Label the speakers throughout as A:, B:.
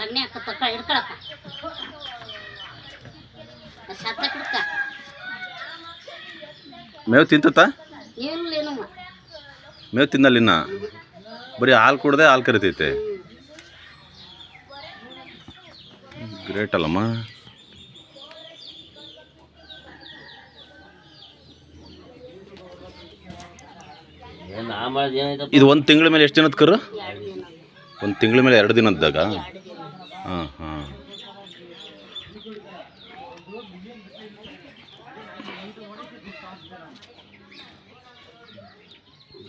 A: ಸಣ್ಣ ತಕ್ಕ ಹಿಡ್ಕೊಳಪ್ಪ ಸತ್ತ ಹಿಡ್ಕ
B: ಮೇವು ತಿಂತತ್ತ? ಮೇವು ತಿನ್ನಲಿನ್ನ ಬರೀ ಹಾಲು ಕುಡ್ದೆ ಹಾಲು ಕರಿತೈತೆ. ಗ್ರೇಟ್ ಅಲ್ಲಮ್ಮ. ಇದು ಒಂದು ತಿಂಗಳ ಮೇಲೆ ಎಷ್ಟು ದಿನದ ಕರು? ಒಂದು ತಿಂಗಳ ಮೇಲೆ ಎರಡು ದಿನದಾಗ ಹಾಂ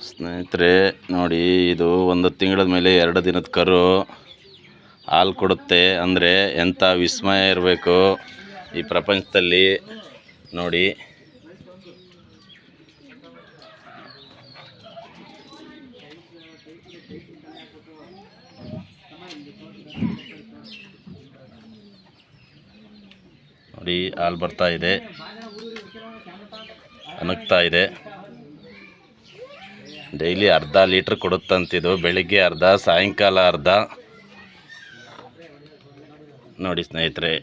B: ಸ್ನೇಹಿತರೆ, ನೋಡಿ, ಇದು ಒಂದು ತಿಂಗಳ ಮೇಲೆ ಎರಡು ದಿನದ ಕರು. ಹಾಲು ಕೊಡುತ್ತೆ ಅಂದರೆ ಎಂಥ ವಿಸ್ಮಯ ಇರಬೇಕು ಈ ಪ್ರಪಂಚದಲ್ಲಿ. ನೋಡಿ. ನೋಡಿ, ಹಾಲು ಬರ್ತಾ ಇದೆ. ಅನಗ್ತಾ ಇದೆ. ಡೈಲಿ ಅರ್ಧ ಲೀಟ್ರ್ ಕೊಡುತ್ತಂತಿದ್ದು ಬೆಳಿಗ್ಗೆ ಅರ್ಧ, ಸಾಯಂಕಾಲ ಅರ್ಧ. ನೋಡಿ ಸ್ನೇಹಿತರೆ,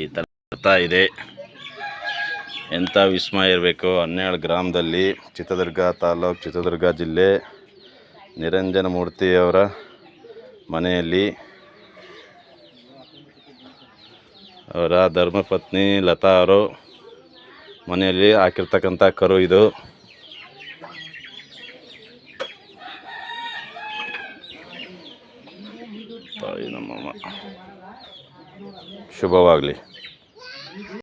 B: ಈ ಥರ ಬರ್ತಾ ಇದೆ. ಎಂಥ ವಿಸ್ಮಯ ಇರಬೇಕು? ಹನ್ನೆರಡು ಗ್ರಾಮದಲ್ಲಿ ಚಿತ್ರದುರ್ಗ ತಾಲೂಕು, ಚಿತ್ರದುರ್ಗ ಜಿಲ್ಲೆ ನಿರಂಜನ ಮೂರ್ತಿಯವರ ಮನೆಯಲ್ಲಿ ಅವರ ಧರ್ಮಪತ್ನಿ ಲತಾ ಅವರು ಮನೆಯಲ್ಲಿ ಹಾಕಿರ್ತಕ್ಕಂಥ ಕರು ಇದು. ನಮ್ಮಮ್ಮ. ಶುಭವಾಗಲಿ.